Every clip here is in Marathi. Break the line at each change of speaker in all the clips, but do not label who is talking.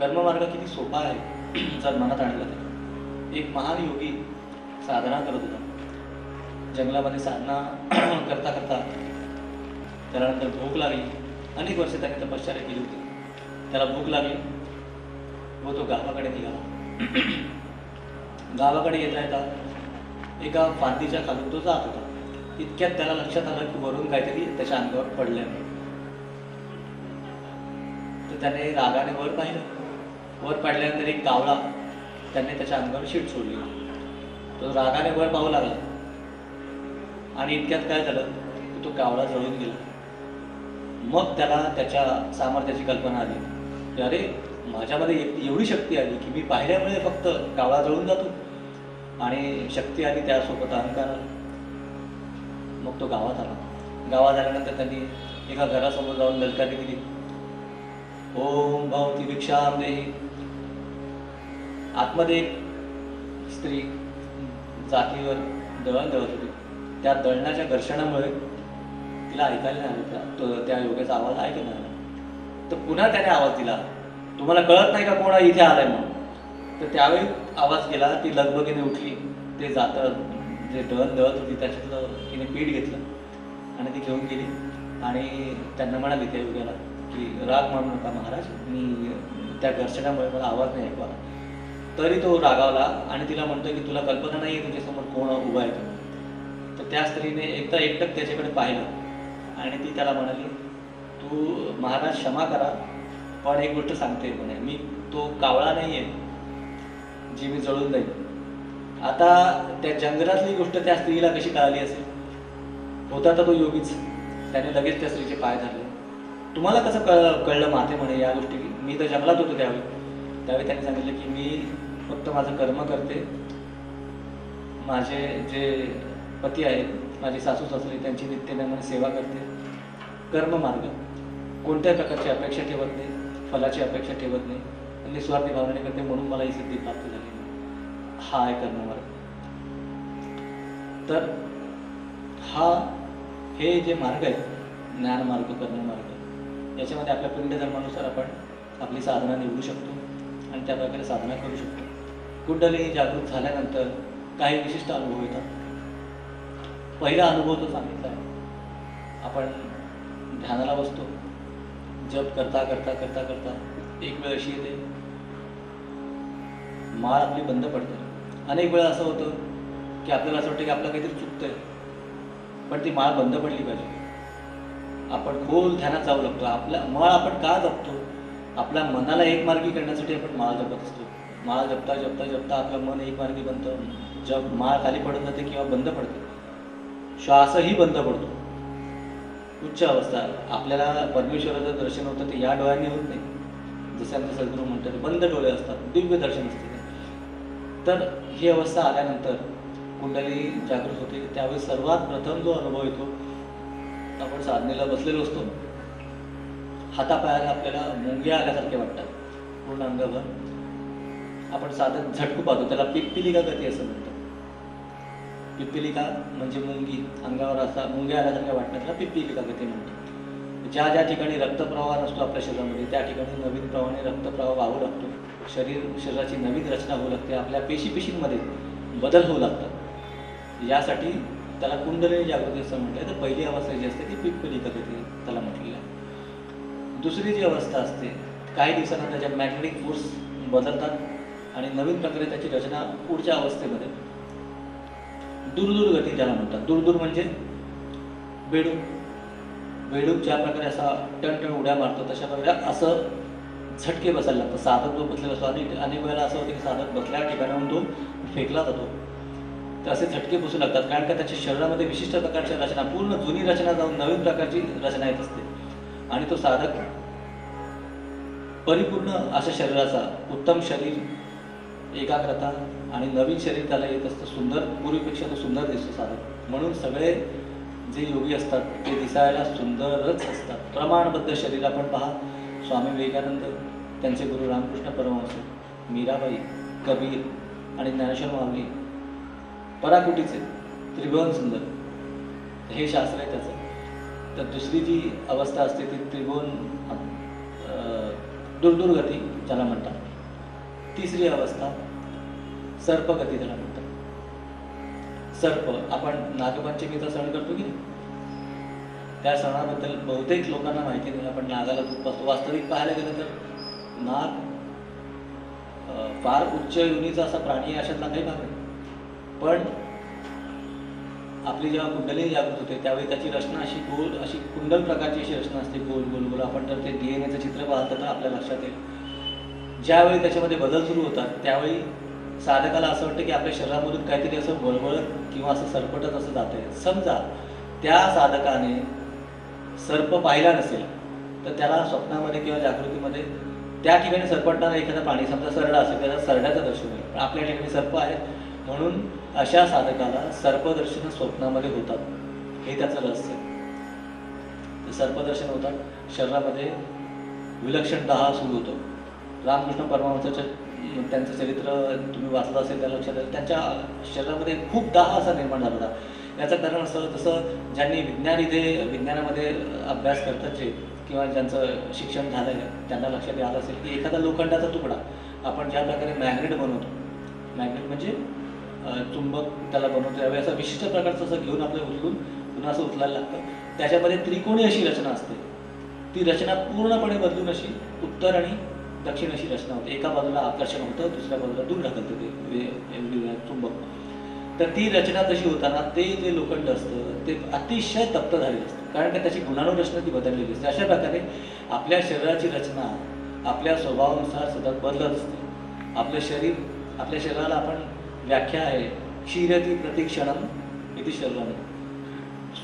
कर्ममार्ग किती सोपा आहे जर मनात आणलं तर. एक महान योगी साधना करत होता. जंगलामध्ये साधना करता करता त्यानंतर भूक लागली. अनेक वर्ष त्याने तपश्चर्या केली होती. त्याला भूक लागली व तो गावाकडे निघाला. गावाकडे येता येता एका फांदीच्या खालून तो जात होता. इतक्यात त्याला लक्षात आलं की वरून काहीतरी त्याच्या अंगावर पडल्यामुळे तर त्याने रागाने वर पाहिलं. वर पाडल्यानंतर एक कावळा त्याने त्याच्या अंगावर शीट सोडली. तो रागाने वर पाहू लागला. आणि इतक्यात काय झालं? की तो कावळा जळून गेला. मग त्याला त्याच्या सामर्थ्याची कल्पना आली. की अरे माझ्यामध्ये एक- एवढी शक्ती आली की मी पाहिल्यामुळे फक्त कावळा जळून जातो. आणि शक्ती आली त्यासोबत अहंकार मग तो गावात आला. गावात आल्यानंतर त्यांनी एका घरासमोर जाऊन ललकारी दिली. ओम भवती भिक्षाम देही आतमध्ये एक स्त्री जातीवर दळण दळत होती. त्या दळणाच्या घर्षणामुळे तिला ऐकायला नाही आलं. त्या- तो त्या योगाचा आवाज ऐकत नाही? तर पुन्हा त्याने आवाज दिला. तुम्हाला कळत नाही का कोणा इथे आलाय म्हणून? तर त्यावेळी आवाज गेला. ती लगबगीने उठली. ते जातं जे दळण दळत होती त्याच्यातलं तिने पीठ घेतलं. आणि ती घेऊन गेली. आणि त्यांना म्हणाली त्या योग्याला की राग मानू नका महाराज. मी त्या घर्षणामुळे मला आवाज नाही ऐकू तरी तो रागावला आणि तिला म्हणतोय की तुला कल्पना नाही आहे तुझ्यासमोर कोण उभा आहे तर त्या स्त्रीने एकदा एकटक त्याच्याकडे पाहिलं आणि ती त्याला म्हणाली तू महाराज क्षमा करा पण एक गोष्ट सांगते म्हणे. मी तो कावळा नाही आहे जी मी जळून जाईल आता त्या जंगलातली गोष्ट त्या स्त्रीला कशी कळाली असेल? होता तर तो योगीच. त्याने लगेच त्या स्त्रीचे पाय धरले. तुम्हाला कसं कळ कळलं माते म्हणे या गोष्टी? मी तर जंगलात होतो त्यावेळी. त्यावेळी त्यांनी सांगितलं की मी फक्त माझं कर्म करते. माझे जे पती आहेत माझे सासू सासरे त्यांची नित्यनेमाने सेवा करते. कर्ममार्ग कोणत्या प्रकारची अपेक्षा ठेवत नाही फलाची अपेक्षा ठेवत नाही आणि निस्वार्थी भावनेने करते म्हणून मला ही सिद्धी प्राप्त झाली. हा आहे कर्ममार्ग तर हा हे जे मार्ग आहेत ज्ञानमार्ग कर्ममार्ग याच्यामध्ये आपल्या पिंड धर्मानुसार आपण आपली साधना निवडू शकतो आणि त्या प्रकारे साधना करू शकतो. कुंडली जागृत झाल्यानंतर काही विशिष्ट अनुभव येतात. पहिला अनुभव तो सांगितला आहे. आपण ध्यानाला बसतो. जप करता करता करता करता एक वेळ अशी येते. माळ आपली बंद पडते. अनेक वेळा असं होतं की आपल्याला असं वाटतं की आपलं काहीतरी चुकतंय. पण ती माळ बंद पडली पाहिजे. आपण खोल ध्यानात जाऊ लागतो. आपल्या माळ आपण का जपतो? आपल्या मनाला एक मार्गी करण्यासाठी आपण माळ जपत असतो. माळ जपता जपता जपता आपलं मन एक मार्गी बनतं. जग माळ खाली पडत जाते किंवा बंद पडते. श्वासही बंद पडतो. उच्च अवस्था. आपल्याला परमेश्वराचं दर्शन होतं ते या डोळ्यांनी होत नाही. जसे आमचे सद्गुरू म्हणतात बंद डोळे असतात दिव्य दर्शन असते तर ही अवस्था आल्यानंतर कुंडली जागृत होते त्यावेळी सर्वात प्रथम जो अनुभव येतो आपण साधनेला बसलेलो असतो. हातापायाला आपल्याला मुंग्या आल्यासारखे वाटतात. पूर्ण अंगावर. आपण साधन झटकू पाहतो. त्याला पिप्पिलिका गती असं म्हणतात. पिप्पिलिका म्हणजे मुंगी. अंगावर असा मुंग्या आल्यासारख्या वाटतात त्याला पिप्पिलिका गती म्हणतात. ज्या ज्या ठिकाणी रक्तप्रवाह नसतो आपल्या शरीरामध्ये त्या ठिकाणी नवीन प्रवाहाने रक्तप्रवाह वाहू लागतो. शरीर शरीराची नवीन रचना होऊ लागते. आपल्या पेशीपेशींमध्ये बदल होऊ लागतात. यासाठी त्याला कुंडलिनी जागृती असं म्हटलं तर पहिली अवस्था जी असते ती पिप्पलिका गती त्याला म्हटलेलं आहे. दुसरी जी अवस्था असते काही दिवसांना त्याच्या मॅग्नेटिक फोर्स बदलतात आणि नवीन प्रकारे त्याची रचना पुढच्या अवस्थेमध्ये दूरदूर गती ज्याला म्हणतात. दूरदूर म्हणजे बेडूक. बेडूक ज्या प्रकारे असा टणटण उड्या मारतो तशा प्रकारे असं झटके बसायला लागतं साधक जो बसलेला असतो आणि अनेक वेळेला असं होतं की साधक बसल्या ठिकाणाहून तो फेकला जातो. तर असे झटके बसू लागतात. कारण का त्याच्या शरीरामध्ये विशिष्ट प्रकारच्या रचना पूर्ण जुनी रचना जाऊन नवीन प्रकारची रचना येत असते. आणि तो साधक परिपूर्ण अशा शरीराचा उत्तम शरीर एकाग्रता आणि नवीन शरीर त्याला येत असतं. सुंदर पूर्वीपेक्षा तो सुंदर दिसतो साधक. म्हणून सगळे जे योगी असतात ते दिसायला सुंदरच असतात. प्रमाणबद्ध शरीर आपण पहा. स्वामी विवेकानंद त्यांचे गुरु रामकृष्ण परमहंस मीराबाई कबीर आणि ज्ञानेश्वर माऊली पराकुटीचे त्रिभुवन सुंदर. हे शास्त्र आहे त्याचं. तर दुसरी जी अवस्था असते ती त्रिभुवन दुर्दुर्गती ज्याला म्हणतात. तिसरी अवस्था सर्पगती त्याला म्हणतात. सर्प आपण नागपंचमीचा सण करतो की नाही? त्या सणाबद्दल बहुतेक लोकांना माहिती नाही. आपण नागाला दूध पासतो वास्तविक पाहायला गेलं तर नाग फार उच्च योनीचा असा प्राणी आहे अशातला काही भाग नाही. पण आपली जेव्हा कुंडली जागृत होते त्यावेळी त्याची रचना अशी गोल अशी कुंडल प्रकारची अशी रचना असते गोल गोल गोल. आपण जर ते डी एन एचं चित्र पाहताना तर आपल्या लक्षात येईल. ज्यावेळी त्याच्यामध्ये बदल सुरू होतात त्यावेळी साधकाला असं वाटतं की आपल्या शरीरामधून काहीतरी असं वळवळत किंवा असं सरपटत असं जात आहे समजा त्या साधकाने सर्प पाहिला नसेल तर त्याला स्वप्नामध्ये किंवा जागृतीमध्ये त्या ठिकाणी सरपटणारा एखादा प्राणी समजा सरडा असेल त्याला सरड्याचं दर्शन होईल. पण आपल्या ठिकाणी सर्प आहे म्हणून अशा साधकाला सर्पदर्शन स्वप्नामध्ये होतात. हे त्याचं रहस्य. आहे. ते सर्पदर्शन होतात. शरीरामध्ये विलक्षण दहा सुरू होतो. रामकृष्ण परमहंसाचं त्यांचं चरित्र तुम्ही वाचलं असेल त्या लक्षात आलं. त्यांच्या शरीरामध्ये खूप दाह असा निर्माण झाला होता. याचं कारण असं जसं ज्यांनी विज्ञान इथे विज्ञानामध्ये अभ्यास करतात जे किंवा ज्यांचं शिक्षण झालं आहे त्यांना लक्षात आलं असेल की एखादा लोखंडाचा तुकडा आपण ज्या प्रकारे मॅग्नेट बनवतो. मॅग्नेट म्हणजे चुंबक त्याला बनवतो. यावे असं विशिष्ट प्रकारचं असं घेऊन आपलं उचलून पुन्हा असं उचलायला लागतं. त्याच्यामध्ये त्रिकोणी अशी रचना असते. ती रचना पूर्णपणे बदलून अशी उत्तर आणि दक्षिण अशी रचना होते. एका बाजूला आकर्षण होतं दुसऱ्या बाजूला दूर ढकलतं ते चुंबक. तर ती रचना तशी होताना ते जे लोखंड असतं ते अतिशय तप्त झालेलं असतं. कारण का त्याची गुणानुरचना ती बदललेली असते. अशा प्रकारे आपल्या शरीराची रचना आपल्या स्वभावानुसार सतत बदलत असते. आपलं शरीर आपल्या शरीराला आपण व्याख्या आहे. क्षीरती प्रतिक्षणम इति शरीरम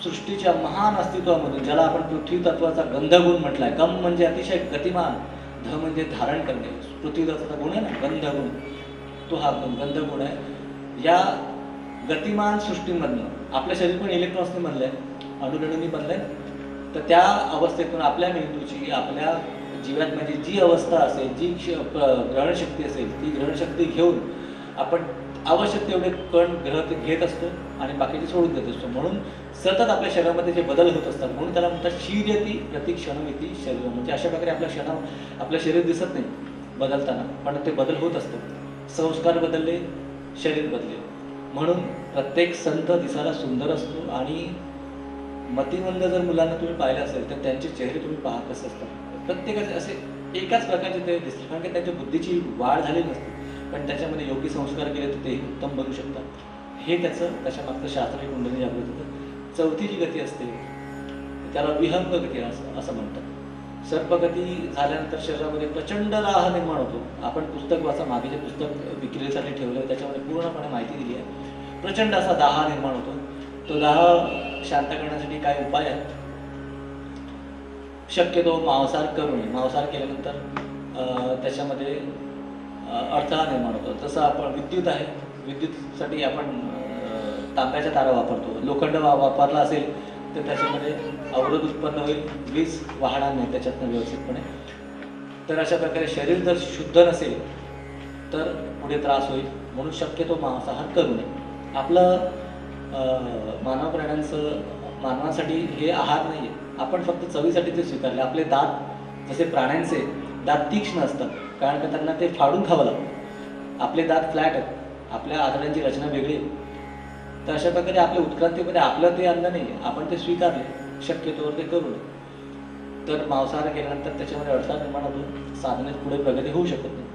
सृष्टीच्या महान अस्तित्वामधून ज्याला आपण पृथ्वी तत्वाचा गंधगुण म्हटलाय गम म्हणजे अतिशय गतिमान ध म्हणजे धारण करणे. पृथ्वी तत्वाचा गुण आहे ना गंधगुण. तो हा गुण गंधगुण आहे. या गतिमान सृष्टीमधनं आपलं शरीर पण इलेक्ट्रॉन्सने बनलंय अणुरेणूंनी बनलंय. आहे तर त्या अवस्थेतून आपल्या मेंदूची आपल्या जीवनात म्हणजे जी अवस्था असेल जी क्ष- ग्रहणशक्ती असेल ती ग्रहणशक्ती घेऊन आपण आवश्यक तेवढे कण ग्रह ते घेत असतो आणि बाकीचे सोडून देत असतो. म्हणून सतत आपल्या शरीरामध्ये जे बदल होत असतात म्हणून त्याला म्हणतात शीर्यती क्षण येते शरीर. म्हणजे अशा प्रकारे आपल्या क्षणा आपलं शरीर दिसत नाही बदलताना पण ते बदल होत असतो. संस्कार बदलले शरीर बदले म्हणून प्रत्येक संत दिसायला सुंदर असतो आणि मतिमंद जर मुलांना तुम्ही पाहिलं असेल तर त्यांचे चेहरे तुम्ही पाहत असतात. प्रत्येकाचे असे एकाच प्रकारचे ते दिसते कारण की त्यांच्या बुद्धीची वाढ झालेली नसते. पण त्याच्यामध्ये योग्य संस्कार केले तर तेही उत्तम बनू शकतात. हे त्याचं त्याच्यामागचं शास्त्रीय कुंडली जागृत होतं. चौथी जी गती असते त्याला विहंग गती असं असं म्हणतात. सर्पगती झाल्यानंतर शरीरामध्ये प्रचंड दाह निर्माण होतो. आपण पुस्तक वाचा मागे जे पुस्तक विक्रीसाठी ठेवलं आहे त्याच्यामध्ये पूर्णपणे माहिती दिली आहे. प्रचंड असा दाह निर्माण होतो. तो दाह शांत करण्यासाठी काय उपाय आहेत? शक्यतो मांसाहार करू नये मांसाहार केल्यानंतर त्याच्यामध्ये अडथळा निर्माण होतो. जसं आपण विद्युत आहे विद्युतसाठी आपण तांब्याच्या तारा वापरतो. लोखंड वा वापरला असेल तर त्याच्यामध्ये अवरोध उत्पन्न होईल. वीज वाहणार नाही त्याच्यातनं व्यवस्थितपणे. तर अशा प्रकारे शरीर जर शुद्ध नसेल तर पुढे त्रास होईल. म्हणून शक्यतो मांसाहार करू नये. आपलं मानव प्राण्यांचं मानवासाठी हे आहार नाही आहे आपण फक्त चवीसाठी ते स्वीकारले. आपले दात जसे प्राण्यांचे दात तीक्ष्ण असतात. कारण का त्यांना ते फाडून खावं लागतं. आपले दात फ्लॅट आहेत. आपल्या आतड्यांची रचना वेगळी आहे. तर अशा प्रकारे आपल्या उत्क्रांतीमध्ये आपलं ते अन्न नाही आपण ते स्वीकारले. शक्यतोवर ते करू नये. तर मांसाहार केल्यानंतर त्याच्यामध्ये अडथळा निर्माण होतो. साधनेत पुढे प्रगती होऊ शकत नाही.